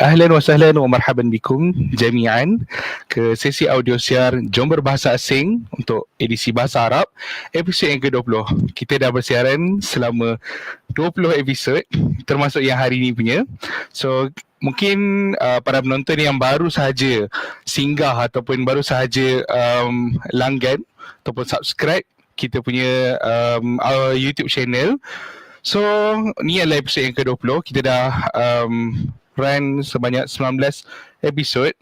Ahlan wa sahlan wa marhaban bikum jami'an ke sesi audio siar Jom Berbahasa Asing untuk edisi Bahasa Arab episod yang ke-20. Kita dah bersiaran selama 20 episod termasuk yang hari ni punya. So mungkin uh, para penonton yang baru sahaja singgah ataupun baru sahaja um, langgan ataupun subscribe kita punya um, our YouTube channel. So ni adalah episod yang ke-20. Kita dah um, run sebanyak 19 episod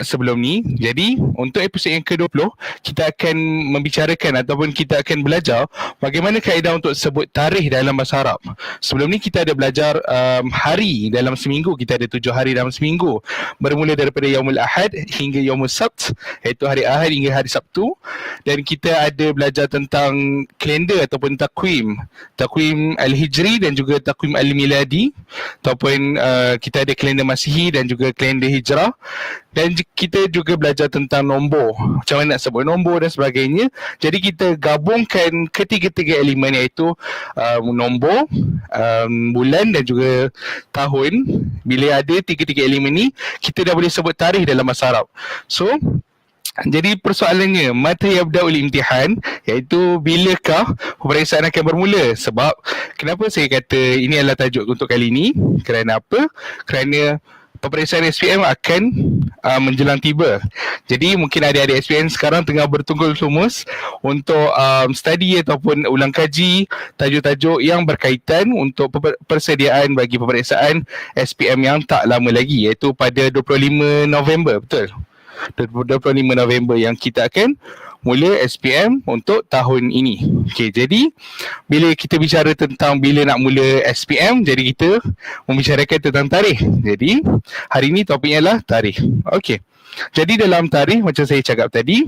sebelum ni. Jadi untuk episod yang ke-20 kita akan membicarakan ataupun kita akan belajar bagaimana kaedah untuk sebut tarikh dalam bahasa Arab. Sebelum ni kita ada belajar um, hari dalam seminggu. Kita ada tujuh hari dalam seminggu. Bermula daripada Yaumul Ahad hingga Yaumul Sabt iaitu hari Ahad hingga hari Sabtu. Dan kita ada belajar tentang kalender ataupun takwim. Takwim Al-Hijri dan juga takwim Al-Miladi. Ataupun uh, kita ada kalender Masihi dan juga kalender Hijrah. Dan kita juga belajar tentang nombor. Macam mana nak sebut nombor dan sebagainya. Jadi kita gabungkan ketiga-tiga elemen iaitu um, nombor um, bulan dan juga tahun. Bila ada tiga-tiga elemen ni kita dah boleh sebut tarikh dalam bahasa Arab. So jadi persoalannya mata yabdaul imtihan iaitu bilakah peperiksaan akan bermula? Sebab kenapa saya kata ini adalah tajuk untuk kali ini? Kerana apa? Kerana peperiksaan SPM akan uh, menjelang tiba. Jadi mungkin adik-adik SPM sekarang tengah bertunggul lumus untuk um, study ataupun ulang kaji tajuk-tajuk yang berkaitan untuk persediaan bagi peperiksaan SPM yang tak lama lagi iaitu pada 25 November, betul? 25 November yang kita akan mula SPM untuk tahun ini. Okey, jadi bila kita bicara tentang bila nak mula SPM, jadi kita membicarakan tentang tarikh. Jadi hari ini topiknya adalah tarikh. Okey. Jadi dalam tarikh macam saya cakap tadi,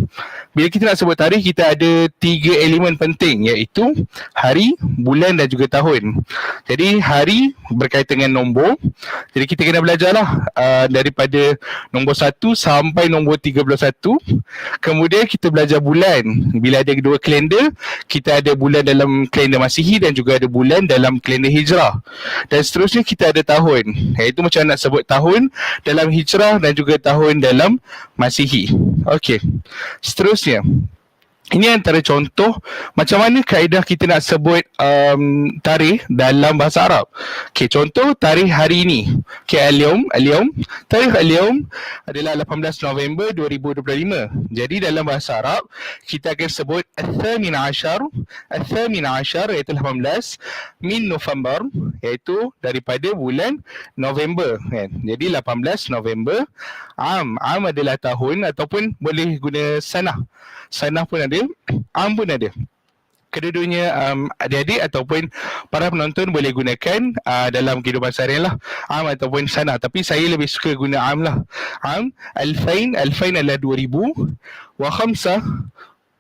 bila kita nak sebut tarikh kita ada tiga elemen penting iaitu hari, bulan dan juga tahun. Jadi hari berkaitan dengan nombor. Jadi kita kena belajarlah uh, daripada nombor satu sampai nombor tiga puluh satu. Kemudian kita belajar bulan. Bila ada dua kalender, kita ada bulan dalam kalender Masihi dan juga ada bulan dalam kalender Hijrah. Dan seterusnya kita ada tahun. Iaitu macam nak sebut tahun dalam Hijrah dan juga tahun dalam Masihi. Okey. Seterusnya, ini antara contoh macam mana kaedah kita nak sebut um, tarikh dalam bahasa Arab. Okey, contoh tarikh hari ini. Okey, al-yawm, al-yawm. Tarikh al-yawm adalah 18 November 2025. Jadi dalam bahasa Arab, kita akan sebut al-thamin ashar. Al-thamin ashar iaitu 18 min November iaitu daripada bulan November. Kan? Jadi 18 November. Am, am adalah tahun ataupun boleh guna sanah. Sanah pun ada Am pun ada. Kedua-duanya um, adik-adik ataupun para penonton boleh gunakan uh, dalam kehidupan seharian lah. Am ataupun sana tapi saya lebih suka guna am lah. Am alfain. Alfain adalah 2000 wa khamsa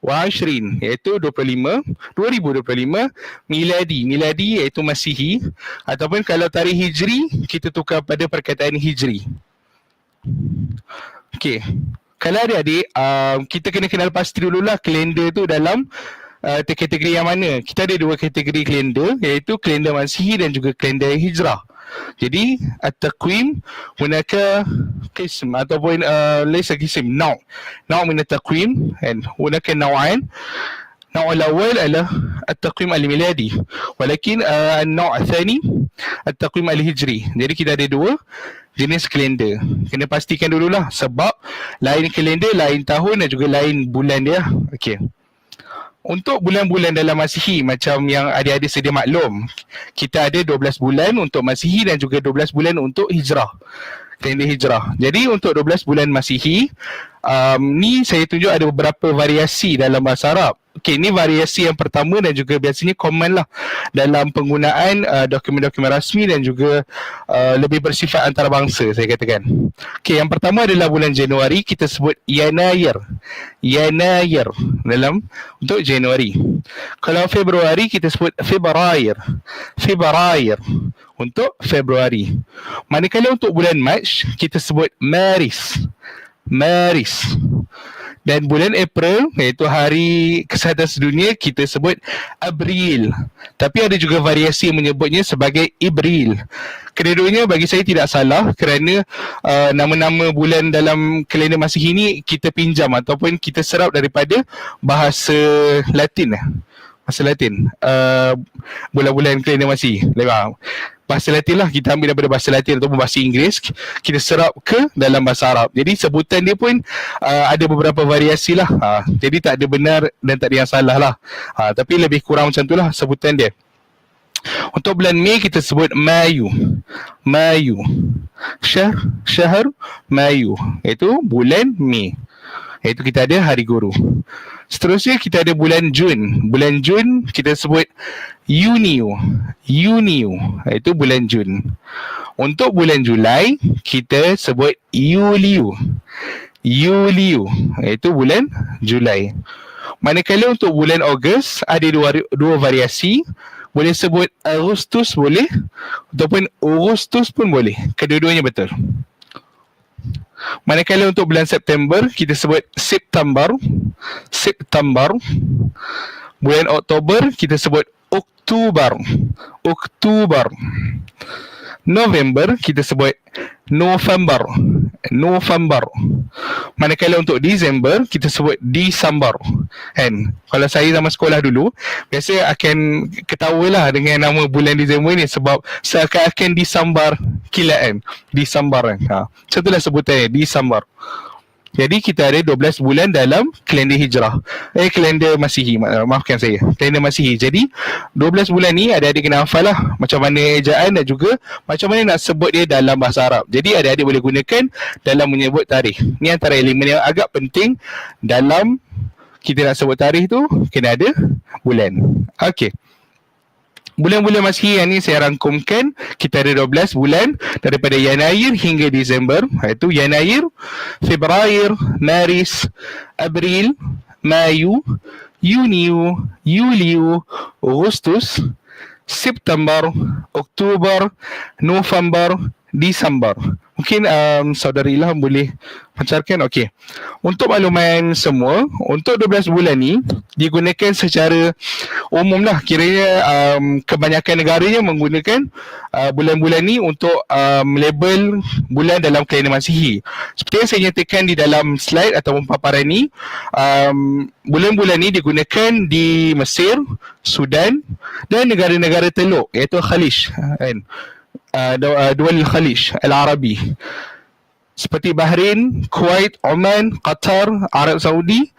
wa ashrin iaitu 25 2025 miladi. Miladi iaitu masihi. Ataupun kalau tarikh hijri kita tukar pada perkataan hijri. Okey kalau adik-adik uh, kita kena kenal pasti dululah kalender tu dalam uh, kategori yang mana. Kita ada dua kategori kalender iaitu kalender Masihi dan juga kalender Hijrah. Jadi at-taqwim hunaka qism ataupun uh, laysa qism naw. Naw min at-taqwim and hunaka naw'an. Naw adalah at-taqwim al-miladi. Walakin uh, an-naw' al-thani at-taqwim al-hijri. Jadi kita ada dua jenis kalender. Kena pastikan dululah sebab lain kalender, lain tahun dan juga lain bulan dia. Okey. Untuk bulan-bulan dalam Masihi macam yang adik-adik sedia maklum, kita ada 12 bulan untuk Masihi dan juga 12 bulan untuk Hijrah. Kalender Hijrah. Jadi untuk 12 bulan Masihi, um, ni saya tunjuk ada beberapa variasi dalam bahasa Arab. Okey, ini variasi yang pertama dan juga biasanya common lah dalam penggunaan uh, dokumen-dokumen rasmi dan juga uh, lebih bersifat antarabangsa saya katakan. Okey, yang pertama adalah bulan Januari kita sebut Yanair. Yanair dalam untuk Januari. Kalau Februari kita sebut Februari. Februari untuk Februari. Manakala untuk bulan Mac kita sebut Maris. Maris. dan bulan April iaitu hari kesihatan sedunia kita sebut Abril. Tapi ada juga variasi yang menyebutnya sebagai Ibril. Kedua-duanya bagi saya tidak salah kerana uh, nama-nama bulan dalam kalender Masihi ini kita pinjam ataupun kita serap daripada bahasa Latin. Bahasa Latin. Uh, bulan-bulan kalender Masihi bahasa Latin lah. Kita ambil daripada bahasa Latin ataupun bahasa Inggeris. Kita serap ke dalam bahasa Arab. Jadi sebutan dia pun uh, ada beberapa variasi lah. Uh, jadi tak ada benar dan tak ada yang salah lah. Uh, tapi lebih kurang macam tu lah sebutan dia. Untuk bulan Mei kita sebut Mayu. Mayu. Syahr Syahr Mayu. Itu bulan Mei iaitu kita ada hari guru seterusnya kita ada bulan Jun bulan Jun kita sebut Yunio. Yunio. Itu bulan Jun. Untuk bulan Julai, kita sebut Yuliu. Yuliu. Itu bulan Julai. Manakala untuk bulan Ogos, ada dua, dua variasi. Boleh sebut Agustus boleh. Ataupun Augustus pun boleh. Kedua-duanya betul. Manakala untuk bulan September, kita sebut September. September. Bulan Oktober, kita sebut Oktober. Oktober. November kita sebut November. November. Manakala untuk December kita sebut December. Kan? Kalau saya zaman sekolah dulu, biasa akan ketawalah dengan nama bulan December ni sebab seakan-akan December kilat kan. December kan. Ha. So itulah sebutannya December. Jadi kita ada 12 bulan dalam kalender hijrah. Eh kalender Masihi, ma- maafkan saya. Kalender Masihi. Jadi 12 bulan ni ada adik kena hafal lah macam mana ejaan dan juga macam mana nak sebut dia dalam bahasa Arab. Jadi adik-adik boleh gunakan dalam menyebut tarikh. Ni antara elemen yang agak penting dalam kita nak sebut tarikh tu kena ada bulan. Okey bulan-bulan Masihi yang ni saya rangkumkan kita ada 12 bulan daripada Yanair hingga Disember iaitu Yanair, Februari, Maris, April, Mayu, Yuniu, Yuliu, Agustus, September, Oktober, November, Disember. Mungkin um, saudari Ilham boleh pancarkan. Okey. Untuk makluman semua, untuk 12 bulan ni digunakan secara umum lah. Kiranya um, kebanyakan negaranya menggunakan uh, bulan-bulan ni untuk um, label bulan dalam kalender Masihi. Seperti yang saya nyatakan di dalam slide ataupun paparan ni, um, bulan-bulan ni digunakan di Mesir, Sudan dan negara-negara teluk iaitu Khalij. Kan? دول الخليج العربي seperti Bahrain, Kuwait, Oman, Qatar, Arab Saudi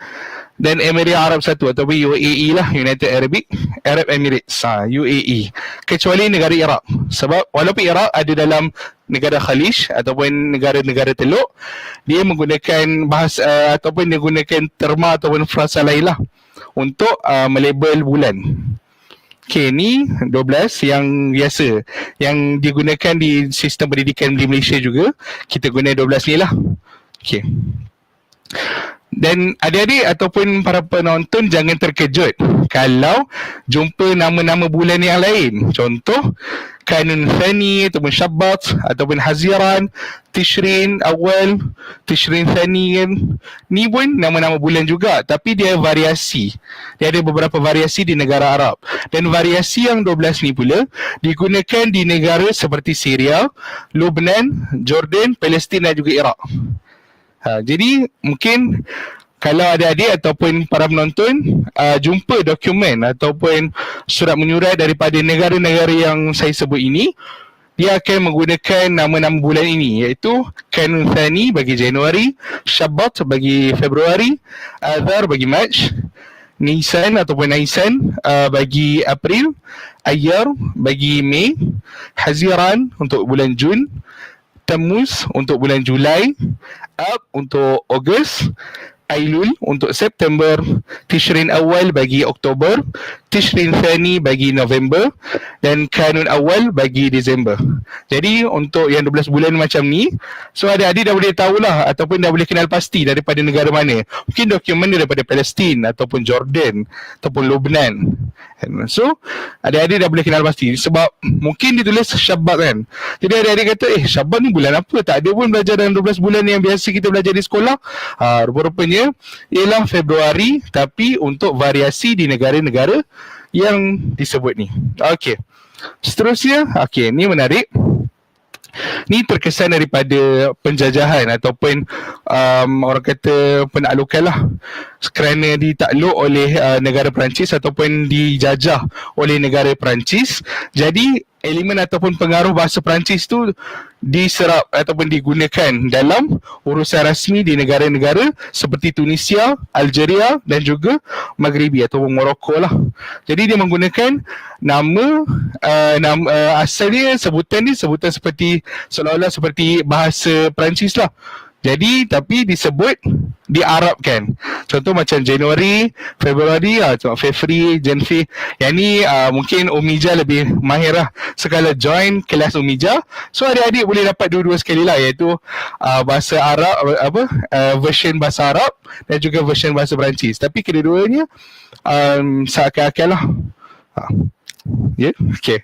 dan Emirat Arab Satu atau UAE lah United Arabic Arab Emirates ha, UAE kecuali negara Iraq sebab walaupun Iraq ada dalam negara Khalij ataupun negara-negara teluk dia menggunakan bahasa uh, ataupun dia menggunakan terma ataupun frasa lain lah untuk uh, melabel bulan Okay, ni 12 yang biasa yang digunakan di sistem pendidikan di Malaysia juga. Kita guna 12 ni lah. Okay. Dan adik-adik ataupun para penonton jangan terkejut kalau jumpa nama-nama bulan yang lain. Contoh Thani ataupun Syabat ataupun Haziran, Tishrin Awal, Tishrin Thani kan. Ni pun nama-nama bulan juga tapi dia variasi. Dia ada beberapa variasi di negara Arab. Dan variasi yang 12 ni pula digunakan di negara seperti Syria, Lebanon, Jordan, Palestin dan juga Iraq. Ha, jadi mungkin kalau ada adik ataupun para penonton uh, jumpa dokumen ataupun surat menyurat daripada negara-negara yang saya sebut ini dia akan menggunakan nama-nama bulan ini iaitu Kanun Thani bagi Januari, Syabat bagi Februari, Azar bagi Mac, Nisan ataupun Nisan uh, bagi April, Ayar bagi Mei, Haziran untuk bulan Jun, Tammuz untuk bulan Julai, Ab untuk Ogos, Ailul untuk September, Tishrin Awal bagi Oktober, Tishrin Thani bagi November dan Kanun Awal bagi Disember. Jadi untuk yang 12 bulan macam ni, so adik-adik dah boleh tahulah ataupun dah boleh kenal pasti daripada negara mana. Mungkin dokumen daripada Palestin ataupun Jordan ataupun Lebanon. So adik-adik dah boleh kenal pasti sebab mungkin ditulis Syabat kan. Jadi adik-adik kata eh Syabat ni bulan apa? Tak ada pun belajar dalam 12 bulan yang biasa kita belajar di sekolah. Ha, rupa-rupanya ialah Februari tapi untuk variasi di negara-negara yang disebut ni. Okey. Seterusnya, okey, ni menarik. Ni terkesan daripada penjajahan ataupun um, orang kata penaklukan lah kerana ditakluk oleh uh, negara Perancis ataupun dijajah oleh negara Perancis. Jadi elemen ataupun pengaruh bahasa Perancis tu diserap ataupun digunakan dalam urusan rasmi di negara-negara seperti Tunisia, Algeria dan juga Maghribi atau Morocco lah. Jadi dia menggunakan nama uh, nama uh, asalnya sebutan ni sebutan seperti seolah-olah seperti bahasa Perancis lah. Jadi tapi disebut diarabkan. Contoh macam Januari, Februari, ah uh, Februari, Januari. Yang ni uh, mungkin Umija lebih mahir lah. Sekala join kelas Umija. So adik-adik boleh dapat dua-dua sekali lah iaitu uh, bahasa Arab apa uh, version bahasa Arab dan juga version bahasa Perancis. Tapi kedua-duanya um, seakan-akan lah. Uh. Yeah? okay.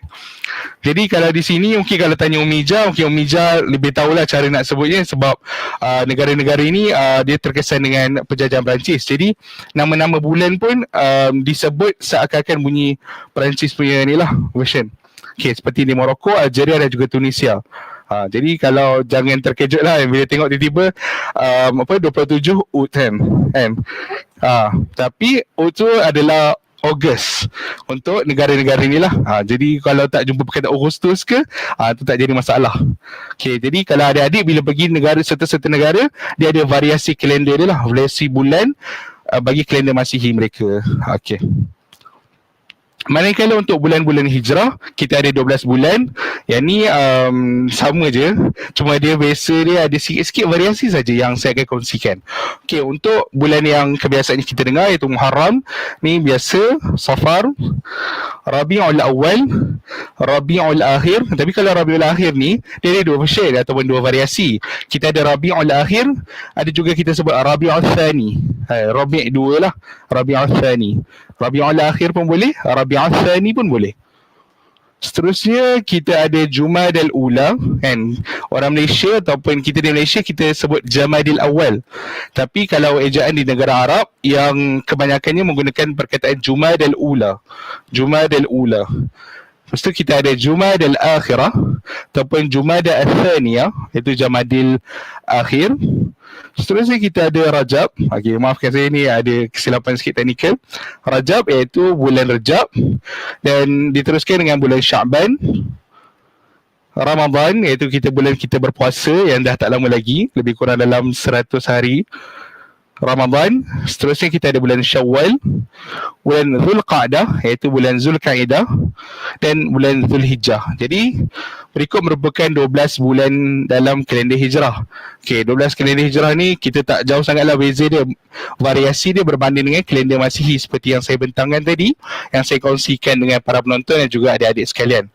Jadi kalau di sini mungkin kalau tanya Umija, mungkin Umija lebih tahulah cara nak sebutnya sebab uh, negara-negara ini uh, dia terkesan dengan penjajahan Perancis. Jadi nama-nama bulan pun um, disebut seakan-akan bunyi Perancis punya ni lah version. Okay, seperti di Morocco, Algeria dan juga Tunisia. Ha, jadi kalau jangan terkejut lah bila tengok tiba-tiba um, apa 27 UT kan? Ha, tapi UT tu adalah Ogos untuk negara-negara ni lah. Ha, jadi kalau tak jumpa perkataan Augustus ke, ha, tu tak jadi masalah. Okay, jadi kalau adik-adik bila pergi negara serta-serta negara, dia ada variasi kalender dia lah, variasi bulan uh, bagi kalender Masihi mereka. Ha, okay. Manakala untuk bulan-bulan hijrah kita ada 12 bulan. Yang ni um, sama je. Cuma dia biasa dia ada sikit-sikit variasi saja yang saya akan kongsikan. Okey, untuk bulan yang kebiasaan kita dengar iaitu Muharram, ni biasa Safar, Rabiul Awal, Rabiul Akhir. Tapi kalau Rabiul Akhir ni dia ada dua version ataupun dua variasi. Kita ada Rabiul Akhir, ada juga kita sebut Rabiul Thani. Rabi' dua lah, Rabiul Thani. Rabiul Akhir pun boleh, Rabiul Thani pun boleh. Seterusnya kita ada Jumadil Ula kan orang Malaysia ataupun kita di Malaysia kita sebut Jamadil Awal. Tapi kalau ejaan di negara Arab yang kebanyakannya menggunakan perkataan Jumadil Ula. Jumadil Ula. Lepas tu kita ada Jumadil Akhirah ataupun Jumadil Athaniyah iaitu Jamadil Akhir. Seterusnya kita ada Rajab. Okey, maafkan saya ni ada kesilapan sikit teknikal. Rajab iaitu bulan Rajab dan diteruskan dengan bulan Syaban. Ramadan iaitu kita bulan kita berpuasa yang dah tak lama lagi, lebih kurang dalam 100 hari. Ramadan. Seterusnya kita ada bulan Syawal, bulan Zulqa'dah iaitu bulan Zulkaidah dan bulan Zulhijjah. Jadi berikut merupakan 12 bulan dalam kalender hijrah. Okey, 12 kalender hijrah ni kita tak jauh sangatlah beza dia. Variasi dia berbanding dengan kalender Masihi seperti yang saya bentangkan tadi, yang saya kongsikan dengan para penonton dan juga adik-adik sekalian.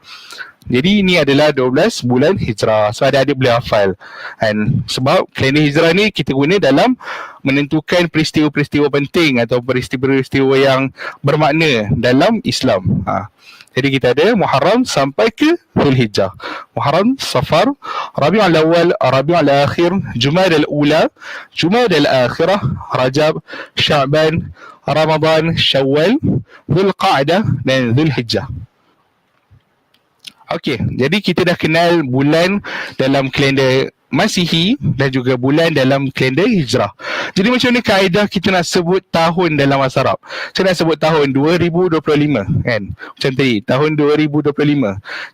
Jadi ini adalah 12 bulan hijrah. So ada-adik boleh hafal. And sebab kalender hijrah ni kita guna dalam menentukan peristiwa-peristiwa penting atau peristiwa-peristiwa yang bermakna dalam Islam. Ha. Jadi kita ada Muharram sampai ke Zulhijjah. Muharram, Safar, Rabiul Awal, Rabiul Akhir, Jumad al-Ula, Jumad al-Akhirah, Rajab, Sya'ban, Ramadan, Syawal, Zulqa'dah dan Zulhijjah. Okey, jadi kita dah kenal bulan dalam kalender Masihi dan juga bulan dalam kalender Hijrah. Jadi macam mana kaedah kita nak sebut tahun dalam bahasa Arab? Saya nak sebut tahun 2025 kan? Macam tadi, tahun 2025.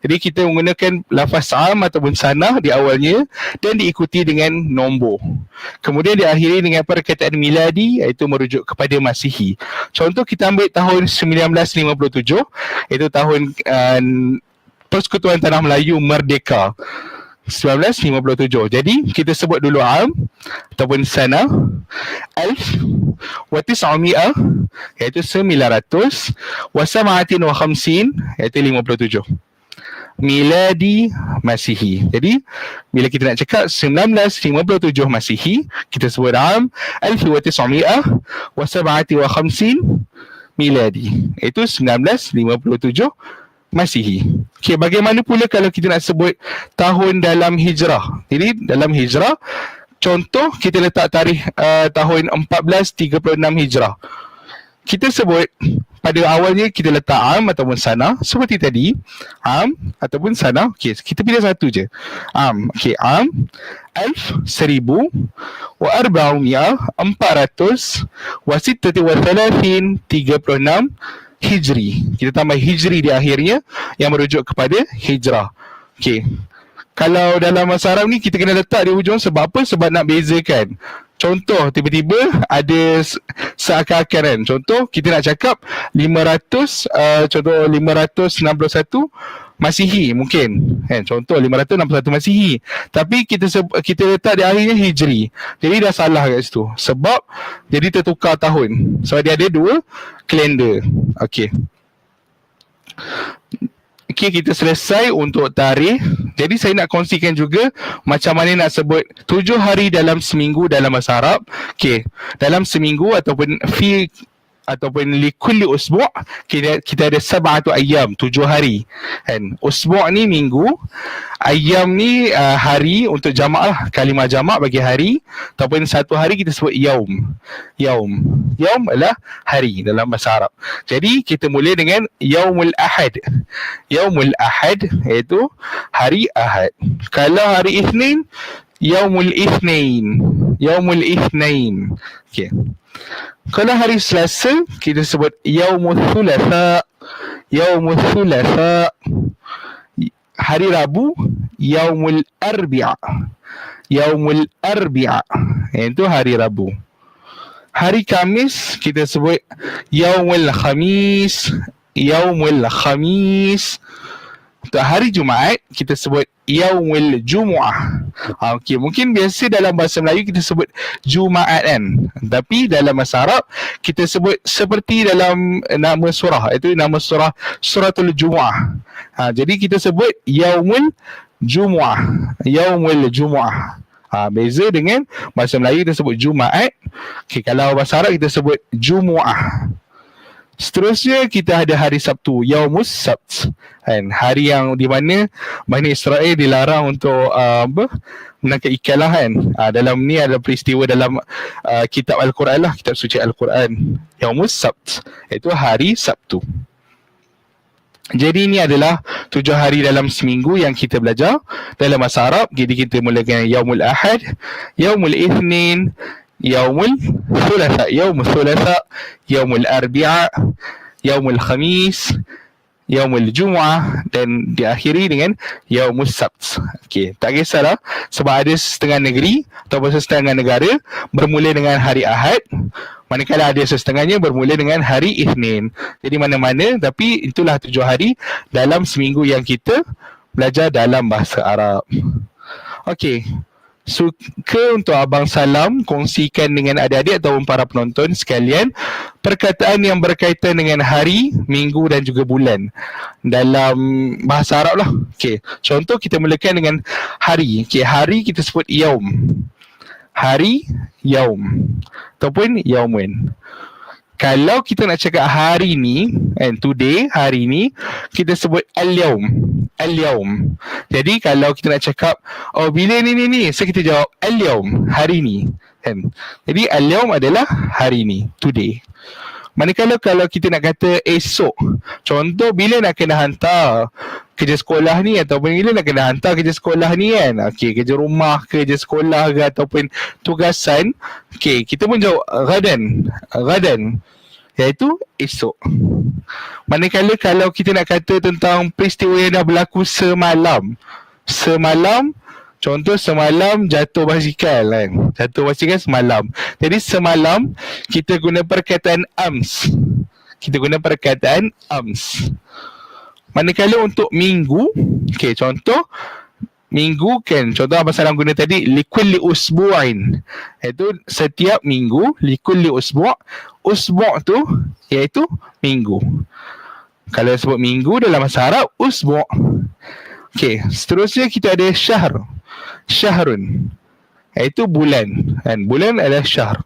Jadi kita menggunakan lafaz am ataupun sanah di awalnya dan diikuti dengan nombor. Kemudian diakhiri dengan perkataan miladi iaitu merujuk kepada Masihi. Contoh kita ambil tahun 1957 iaitu tahun uh, Persekutuan Tanah Melayu Merdeka 1957. Jadi kita sebut dulu am ataupun sana alf wa tis'ami'ah iaitu 900 wa sab'atin wa khamsin iaitu 57 miladi Masihi. Jadi bila kita nak cakap 1957 Masihi, kita sebut am 1900 wa sab'ati wa khamsin miladi. Itu 1957 Masihi. Okey, bagaimana pula kalau kita nak sebut tahun dalam hijrah? Jadi dalam hijrah contoh kita letak tarikh uh, tahun 1436 hijrah. Kita sebut pada awalnya kita letak am ataupun sana seperti tadi am ataupun sana okey kita pilih satu je am okey am alf seribu wa arba'umia empat ratus wa sittati wa thalathin tiga puluh enam hijri. Kita tambah hijri di akhirnya yang merujuk kepada hijrah. Okey. Kalau dalam masa Arab ni kita kena letak di hujung sebab apa? Sebab nak bezakan. Contoh tiba-tiba ada seakan-akan kan? Contoh kita nak cakap 500 uh, contoh 561 Masihi mungkin. Kan contoh 561 Masihi. Tapi kita kita letak di akhirnya Hijri. Jadi dah salah kat situ. Sebab jadi tertukar tahun. Sebab dia ada dua kalender. Okey. Okey, kita selesai untuk tarikh. Jadi saya nak kongsikan juga macam mana nak sebut tujuh hari dalam seminggu dalam bahasa Arab. Okey, dalam seminggu ataupun fi ataupun li kulli usbu' kita kita ada sab'atu ayyam tujuh hari. Kan? Usbu' ni minggu ayyam ni uh, hari untuk jamak lah. Kalimah jamak bagi hari ataupun satu hari kita sebut yaum. Yaum. Yaum adalah hari dalam bahasa Arab. Jadi kita mula dengan yaumul ahad. Yaumul ahad iaitu hari ahad. Kalau hari isnin yaumul isnin yaumul isnin okey kalau hari Selasa kita sebut yaumul thulatha. Yaumul thulatha. Hari Rabu yaumul arbi'a. Yaumul arbi'a. Itu hari Rabu. Hari Kamis kita sebut yaumul khamis. Yaumul khamis untuk hari Jumaat kita sebut yaumul jumuah. Ha, okey, mungkin biasa dalam bahasa Melayu kita sebut Jumaat kan. Tapi dalam bahasa Arab kita sebut seperti dalam nama surah itu nama surah suratul jumuah. Ha, jadi kita sebut yaumul jumuah. Yaumul jumuah. Ha, beza dengan bahasa Melayu kita sebut Jumaat. Okey, kalau bahasa Arab kita sebut Jumuah. Seterusnya kita ada hari Sabtu, Yaumus Sabt. Kan? Hari yang di mana Bani Israel dilarang untuk uh, menangkap ikan lah kan. Uh, dalam ni ada peristiwa dalam uh, kitab Al-Quran lah, kitab suci Al-Quran. Yaumus Sabt. Itu hari Sabtu. Jadi ini adalah tujuh hari dalam seminggu yang kita belajar dalam bahasa Arab. Jadi kita mula dengan Yaumul Ahad, Yaumul Ithnin, يوم الثلاثاء يوم الثلاثاء يوم الأربعاء يوم الخميس يوم الجمعة dan diakhiri dengan يوم السبت Okey, tak kisahlah sebab ada setengah negeri atau setengah negara bermula dengan hari Ahad manakala ada setengahnya bermula dengan hari Isnin. Jadi mana-mana tapi itulah tujuh hari dalam seminggu yang kita belajar dalam bahasa Arab. Okey, suka untuk Abang Salam kongsikan dengan adik-adik ataupun para penonton sekalian perkataan yang berkaitan dengan hari, minggu dan juga bulan dalam bahasa Arab lah. Okay. Contoh kita mulakan dengan hari. Okay. Hari kita sebut yaum. Hari, yaum. Ataupun yaumun kalau kita nak cakap hari ni and today hari ni kita sebut al-yaum al-yaum jadi kalau kita nak cakap oh bila ni ni ni so kita jawab al-yaum hari ni. Kan? Jadi al-yaum adalah hari ni today manakala kalau kita nak kata esok contoh bila nak kena hantar kerja sekolah ni ataupun bila nak kena hantar kerja sekolah ni kan? Okey kerja rumah kerja sekolah ke ataupun tugasan okey kita pun jawab gadan gadan iaitu esok. Manakala kalau kita nak kata tentang peristiwa yang dah berlaku semalam semalam contoh semalam jatuh basikal kan? Jatuh basikal semalam. Jadi semalam kita guna perkataan ams. Kita guna perkataan ams. Manakala untuk minggu okey contoh minggu kan contoh Abang Salam guna tadi likulli usbu'in iaitu setiap minggu likulli usbu' usbu' tu iaitu minggu. Kalau sebut minggu dalam bahasa Arab usbu' Okey, seterusnya kita ada syahr. Syahrun. Iaitu bulan. Kan? Bulan adalah syahr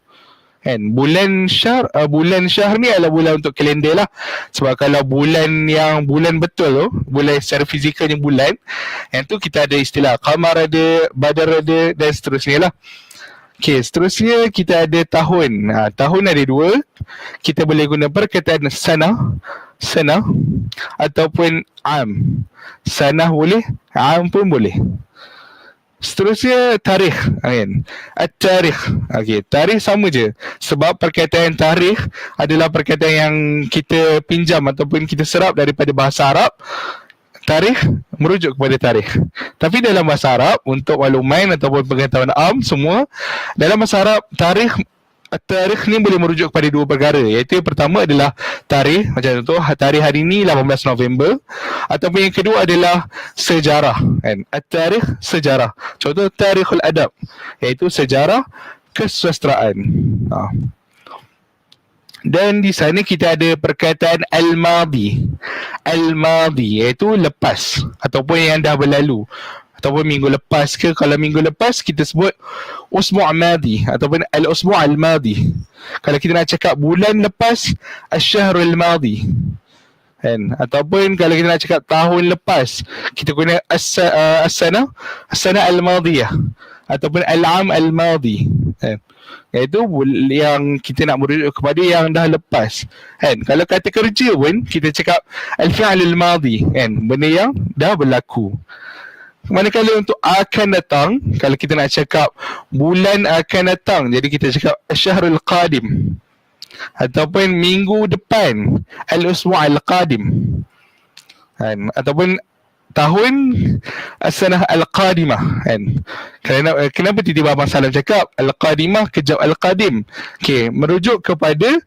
kan bulan syahr uh, bulan syahr ni adalah bulan untuk kalender lah sebab kalau bulan yang bulan betul tu bulan secara fizikalnya bulan yang tu kita ada istilah qamar ada badar ada dan seterusnya lah Okay, seterusnya kita ada tahun. Ha, tahun ada dua. Kita boleh guna perkataan sana, sana ataupun am. Sana boleh, am pun boleh. Seterusnya tarikh kan. At-tarikh. Okey, tarikh sama je. Sebab perkataan tarikh adalah perkataan yang kita pinjam ataupun kita serap daripada bahasa Arab. Tarikh merujuk kepada tarikh. Tapi dalam bahasa Arab untuk makluman ataupun pengetahuan am semua dalam bahasa Arab tarikh tarikh ni boleh merujuk kepada dua perkara. Iaitu yang pertama adalah tarikh macam contoh tarikh hari ni 18 November. Ataupun yang kedua adalah sejarah kan? Tarikh sejarah. Contoh tarikhul adab iaitu sejarah kesusastraan ha. dan di sana kita ada perkataan al-madi. Al-madi iaitu lepas ataupun yang dah berlalu ataupun minggu lepas ke kalau minggu lepas kita sebut usbu' madi ataupun al-usbu' al-madi. Kalau kita nak cakap bulan lepas asy-syahr al-madi kan? Ataupun kalau kita nak cakap tahun lepas kita guna as-sana as-sana al-madiyah ataupun al-am al-madi. Kan? Iaitu yang kita nak merujuk kepada yang dah lepas. Kan? Kalau kata kerja pun kita cakap al-fi'l al-madi kan? Benda yang dah berlaku Manakala untuk akan datang, kalau kita nak cakap bulan akan datang, jadi kita cakap syahrul qadim. Ataupun minggu depan, al-usbu' al-qadim. Kan? Ataupun tahun as-sanah al-qadimah kan kenapa kenapa tiba-tiba abang Salam cakap al-qadimah kejap al-qadim okey merujuk kepada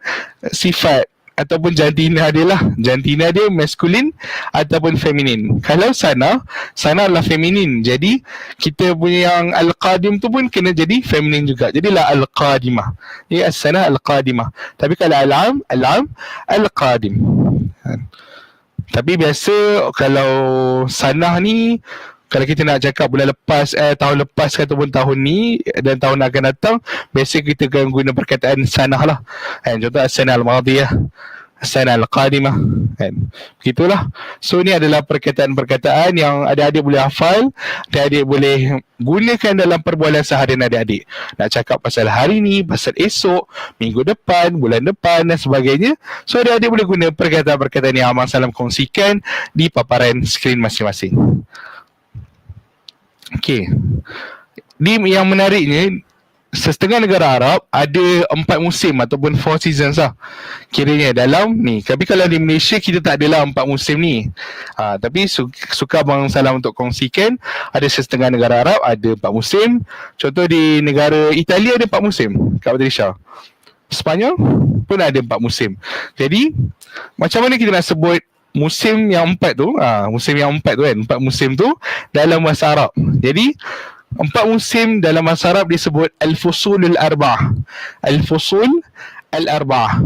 sifat ataupun jantina dia lah. Jantina dia maskulin ataupun feminin kalau sana sana adalah feminin jadi kita punya yang al-qadim tu pun kena jadi feminin juga. Jadilah al-qadimah. Ya as-sana al-qadimah. Tapi kalau al-am al-am al-qadim. Tapi biasa kalau sana ni kalau kita nak cakap bulan lepas eh tahun lepas ataupun tahun ni dan tahun akan datang biasa kita akan guna perkataan sanah lah. Kan contoh sanah al-madiyah sanah al-qadimah kan begitulah. So ni adalah perkataan-perkataan yang adik-adik boleh hafal adik-adik boleh gunakan dalam perbualan seharian adik-adik. Nak cakap pasal hari ni pasal esok minggu depan bulan depan dan sebagainya. So adik-adik boleh guna perkataan-perkataan yang Abang Salam kongsikan di paparan skrin masing-masing Okey. Di yang menariknya setengah negara Arab ada empat musim ataupun four seasons lah. Kiranya dalam ni tapi kalau di Malaysia kita tak adalah empat musim ni. Ha, tapi su- suka Abang Salam untuk kongsikan ada setengah negara Arab ada empat musim. Contoh di negara Italia ada empat musim Kak Patricia. Sepanyol pun ada empat musim. Jadi macam mana kita nak sebut musim yang empat tu ha, musim yang empat tu kan empat musim tu dalam bahasa Arab. Jadi empat musim dalam bahasa Arab disebut al-fusulul arba'ah. Al-fusul al-arba'ah.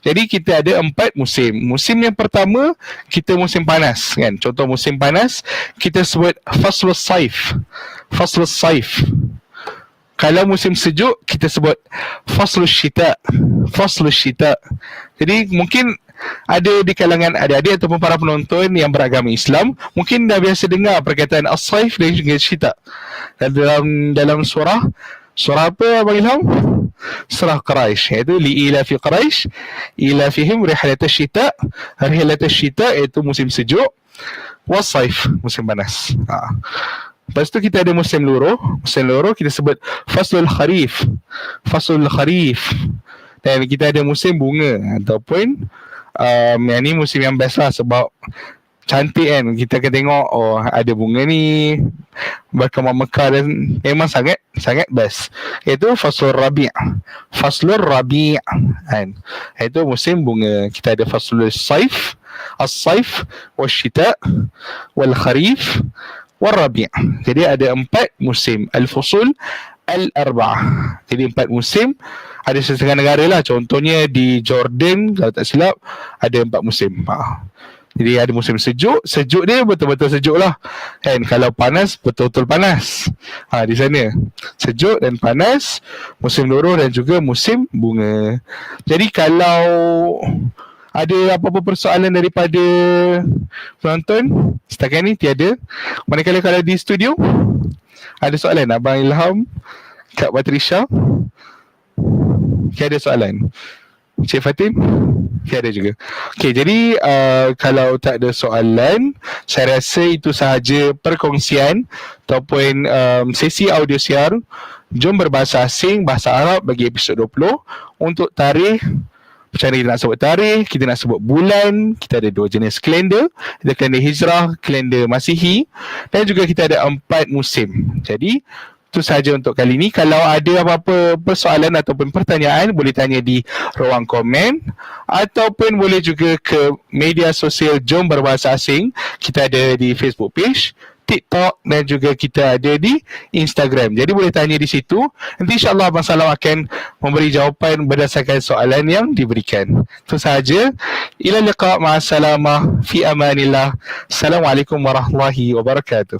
Jadi kita ada empat musim. Musim yang pertama kita musim panas kan. Contoh musim panas kita sebut faslus saif. Faslus saif. Kalau musim sejuk kita sebut faslus syita faslus syita jadi mungkin ada di kalangan adik-adik ataupun para penonton yang beragama Islam mungkin dah biasa dengar perkataan as-saif dan juga syita dalam dalam surah surah apa Abang Ilham? Surah Quraisy iaitu li ila fi Quraisy ila fihim rihlat asy-syita rihlat asy-syita iaitu musim sejuk was-saif musim panas. Ha. Lepas tu kita ada musim luruh. Musim luruh kita sebut Faslul Kharif. Faslul Kharif. Dan kita ada musim bunga Ataupun um, Yang ni musim yang best lah sebab cantik kan. Kita akan tengok oh ada bunga ni berkembang mekar dan memang sangat sangat best. Itu faslur rabi' faslur rabi' kan. Itu musim bunga. Kita ada faslur saif as-saif wasyita wal kharif warabi' jadi ada empat musim. Al-fusul al-arba'ah jadi empat musim ada setengah negara lah contohnya di Jordan kalau tak silap ada empat musim ha. Jadi ada musim sejuk, sejuk dia betul-betul sejuk lah. Kan kalau panas betul-betul panas. Ha di sana. Sejuk dan panas, musim luruh dan juga musim bunga. Jadi kalau ada apa-apa persoalan daripada penonton setakat ni tiada. Manakala kalau di studio ada soalan Abang Ilham, Kak Patrisha. Tiada soalan. Cik Fatim? Tiada juga. Okey, jadi uh, kalau tak ada soalan, saya rasa itu sahaja perkongsian ataupun um, sesi audio siar Jom berbahasa asing, bahasa Arab bagi episod 20 untuk tarikh macam mana kita nak sebut tarikh, kita nak sebut bulan, kita ada dua jenis kalender, ada kalender hijrah, kalender masihi dan juga kita ada empat musim. Jadi itu sahaja untuk kali ini. Kalau ada apa-apa persoalan ataupun pertanyaan boleh tanya di ruang komen ataupun boleh juga ke media sosial Jom Berbahasa Asing. Kita ada di Facebook page, TikTok dan juga kita ada di Instagram. Jadi boleh tanya di situ. Nanti insyaAllah Abang Salam akan memberi jawapan berdasarkan soalan yang diberikan. Itu sahaja. Ila liqa ma'asalamah fi amanillah. Assalamualaikum warahmatullahi wabarakatuh.